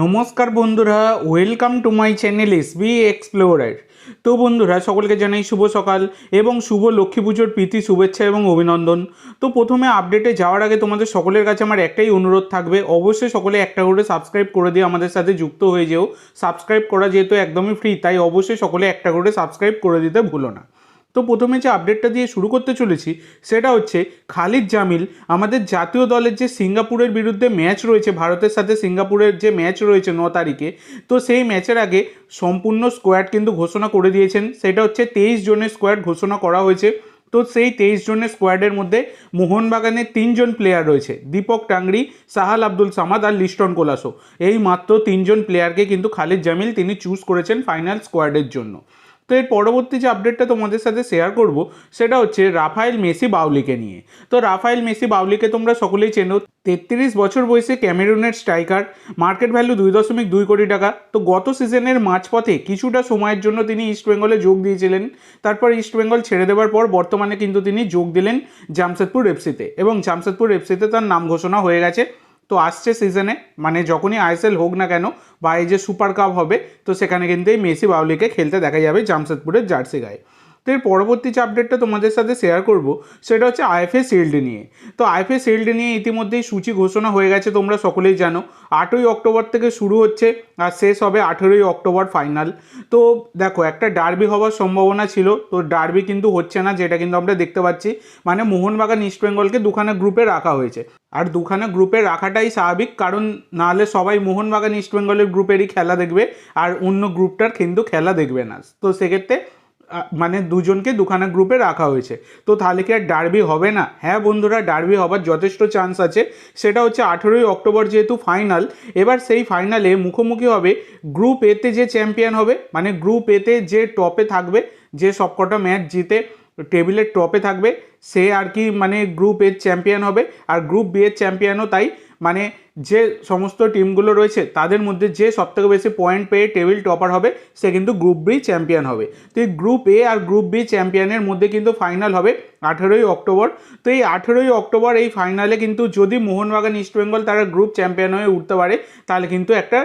নমস্কার বন্ধুরা welcome to my channel S B explorer তো বন্ধুরা, সকলকে জানাই শুভ সকাল এবং শুভ লক্ষ্মী পুজোর প্রীতি, শুভেচ্ছা এবং অভিনন্দন। তো প্রথমে আপডেটে যাওয়ার আগে তোমাদের সকলের কাছে আমার একটাই অনুরোধ থাকবে, অবশ্যই সকলে একটা করে সাবস্ক্রাইব করে দিয়ে আমাদের সাথে যুক্ত হয়ে যেও। সাবস্ক্রাইব করা যেহেতু একদমই ফ্রি তাই অবশ্যই সকলে একটা করে সাবস্ক্রাইব করে দিতে ভুলো না। তো প্রথমে যে আপডেটটা দিয়ে শুরু করতে চলেছি, সেটা হচ্ছে খালিদ জামিল, আমাদের জাতীয় দলের যে সিঙ্গাপুরের বিরুদ্ধে ম্যাচ রয়েছে, ভারতের সাথে সিঙ্গাপুরের যে ম্যাচ রয়েছে ন তারিখে, তো সেই ম্যাচের আগে সম্পূর্ণ স্কোয়াড কিন্তু ঘোষণা করে দিয়েছেন। সেটা হচ্ছে তেইশ জনের স্কোয়াড ঘোষণা করা হয়েছে। তো সেই তেইশ জনের স্কোয়াডের মধ্যে মোহনবাগানের তিনজন প্লেয়ার রয়েছে, দীপক টাংরি, সাহাল আব্দুল সামাদ আর লিস্টন কোলাসো। এই মাত্র তিনজন প্লেয়ারকে কিন্তু খালিদ জামিল তিনি চুজ করেছেন ফাইনাল স্কোয়াডের জন্য। তো এর পরবর্তী যে আপডেটটা তোমাদের সাথে শেয়ার করব, সেটা হচ্ছে রাফায়েল মেসি বাউলিকে নিয়ে। তো রাফায়েল মেসি বাউলিকে তোমরা সকলেই চেনো। তেত্রিশ বছর বয়সে ক্যামেরুনের স্ট্রাইকার মার্কেট ভ্যালু দুই দশমিক দুই কোটি টাকা। তো গত সিজনের মাঝপথে কিছুটা সময়ের জন্য তিনি ইস্ট বেঙ্গলে যোগ দিয়েছিলেন। তারপর ইস্ট বেঙ্গল ছেড়ে দেওয়ার পর বর্তমানে কিন্তু তিনি যোগ দিলেন জামশেদপুর এফসিতে এবং জামশেদপুর এফসিতে তার নাম ঘোষণা হয়ে গেছে। তো আসছে সিজনে মানে যখনই আইএসএল হোক না কেন, বা এই যে সুপার কাপ হবে, তো সেখানে কিন্তু এই মেসি বাউলিকে খেলতে দেখা যাবে জামশেদপুরের জার্সি গায়ে। তো এর পরবর্তী যে আপডেটটা তোমাদের সাথে শেয়ার করব, সেটা হচ্ছে আইএফএ শিল্ড নিয়ে। তো আইএফএ শিল্ড নিয়ে ইতিমধ্যেই সূচি ঘোষণা হয়ে গেছে, তোমরা সকলেই জানো। আটই অক্টোবর থেকে শুরু হচ্ছে, আর শেষ হবে আঠেরোই অক্টোবর ফাইনাল তো দেখো, একটা ডার্বি হওয়ার সম্ভাবনা ছিল, তো ডার্বি কিন্তু হচ্ছে না, যেটা কিন্তু আমরা দেখতে পাচ্ছি। মানে মোহনবাগান ইস্টবেঙ্গলকে দুখানা গ্রুপে রাখা হয়েছে। আর দুখানা গ্রুপে রাখাটাই স্বাভাবিক, কারণ নাহলে সবাই মোহনবাগান ইস্টবেঙ্গলের গ্রুপেরই খেলা দেখবে, আর অন্য গ্রুপটার কিন্তু খেলা দেখবে না। তো সেক্ষেত্রে মানে দুজনকে দুখানা গ্রুপে রাখা হয়েছে। তো তাহলে কি আর ডার্বি হবে না? হ্যাঁ বন্ধুরা, ডার্বি হবার যথেষ্ট চান্স আছে। সেটা হচ্ছে আঠেরোই অক্টোবর যেহেতু ফাইনাল এবার সেই ফাইনালে মুখোমুখি হবে গ্রুপ এতে যে চ্যাম্পিয়ন হবে মানে গ্রুপ এতে যে টপে থাকবে, যে সবকটা ম্যাচ জিতে টেবিলের টপে থাকবে, সে আর কি মানে গ্রুপ এর চ্যাম্পিয়ন হবে। আর গ্রুপ বি এর চ্যাম্পিয়নও তাই মানে যে সমস্ত টিমগুলো রয়েছে, তাদের মধ্যে যে সবথেকে বেশি পয়েন্ট পেয়ে টেবিল টপার হবে, সে কিন্তু গ্রুপ বি চ্যাম্পিয়ন হবে। তো এই গ্রুপ এ আর গ্রুপ বি চ্যাম্পিয়নের মধ্যে কিন্তু ফাইনাল হবে আঠেরোই অক্টোবর। তো এই আঠেরোই অক্টোবর এই ফাইনালে কিন্তু যদি মোহনবাগান ইস্টবেঙ্গল তারা গ্রুপ চ্যাম্পিয়ন হয়ে উঠতে পারে, তাহলে কিন্তু একটা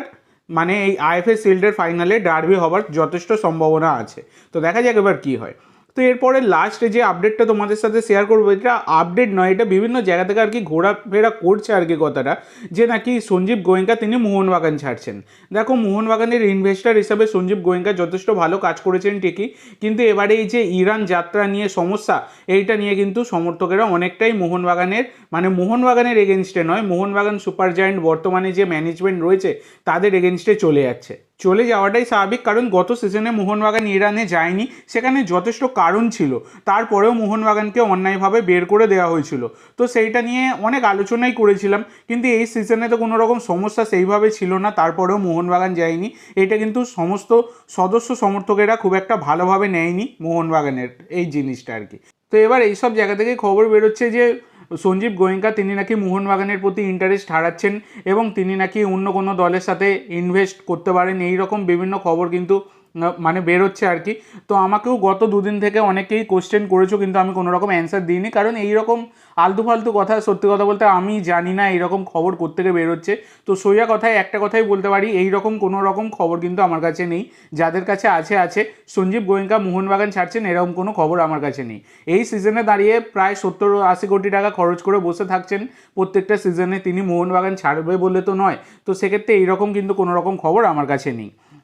মানে এই আইএফএ শিল্ডের ফাইনালে ডার্বি হবার যথেষ্ট সম্ভাবনা আছে। তো দেখা যাক এবার কী হয়। তো এরপরে লাস্টে যে আপডেটটা তোমাদের সাথে শেয়ার করব, এটা আপডেট নয়, এটা বিভিন্ন জায়গা থেকে আর কি ঘোরাফেরা করছে আর কি কথাটা, যে নাকি সঞ্জীব গোয়েঙ্কা তিনি মোহনবাগান ছাড়ছেন। দেখো, মোহনবাগানের ইনভেস্টার হিসাবে সঞ্জীব গোয়েঙ্কা যথেষ্ট ভালো কাজ করেছেন ঠিকই, কিন্তু এবারে এই যে ইরান যাত্রা নিয়ে সমস্যা, এইটা নিয়ে কিন্তু সমর্থকেরা অনেকটাই মোহনবাগানের মানে মোহনবাগানের এগেনস্টে নয়, মোহনবাগান সুপার জায়েন্ট বর্তমানে যে ম্যানেজমেন্ট রয়েছে, তাদের এগেনস্টে চলে যাচ্ছে। চলে যাওয়াটাই স্বাভাবিক। কারণ গত সিজনে মোহনবাগান ইরানে যায়নি। সেখানে যথেষ্ট কারণ ছিল। তারপরেও মোহনবাগানকে অন্যায়ভাবে বের করে দেওয়া হয়েছিল। তো সেইটা নিয়ে অনেক আলোচনাই করেছিলাম। কিন্তু এই সিজনে তো কোনো রকম সমস্যা সেইভাবে ছিল না। তারপরেও মোহনবাগান যায়নি। এটা কিন্তু সমস্ত সদস্য সমর্থকেরা খুব একটা ভালোভাবে নেয়নি মোহনবাগানের এই জিনিসটা আর কি। তো এবার এইসব জায়গা থেকে খবর বেরোচ্ছে যে সঞ্জীব গোয়েঙ্কা তিনি নাকি মোহনবাগানের প্রতি ইন্টারেস্ট হারাচ্ছেন এবং তিনি নাকি অন্য কোনো দলের সাথে ইনভেস্ট করতে পারেন এই রকম বিভিন্ন খবর কিন্তু মানে বেরোচ্ছে আর কি। তো আমাকেও গত দুদিন থেকে অনেকেই কোশ্চেন করেছ, কিন্তু আমি কোনো রকম অ্যান্সার দিইনি। কারণ এই রকম আলতু ফালতু কথা, সত্যি কথা বলতে আমি জানি না এইরকম খবর কোত্থেকে বেরোচ্ছে। তো সোজা কথায়, একটা কথাই বলতে পারি এই রকম কোনো রকম খবর কিন্তু আমার কাছে নেই। যাদের কাছে আছে আছে। সঞ্জীব গোয়েঙ্কা, মোহনবাগান ছাড়ছেন, এরকম কোনো খবর আমার কাছে নেই। এই সিজনে দাঁড়িয়ে প্রায় সত্তর আশি কোটি টাকা খরচ করে বসে থাকছেন প্রত্যেকটা সিজনে তিনি মোহনবাগান ছাড়বে বলে তো নয়। তো সেক্ষেত্রে এইরকম কিন্তু কোনো রকম খবর আমার কাছে নেই।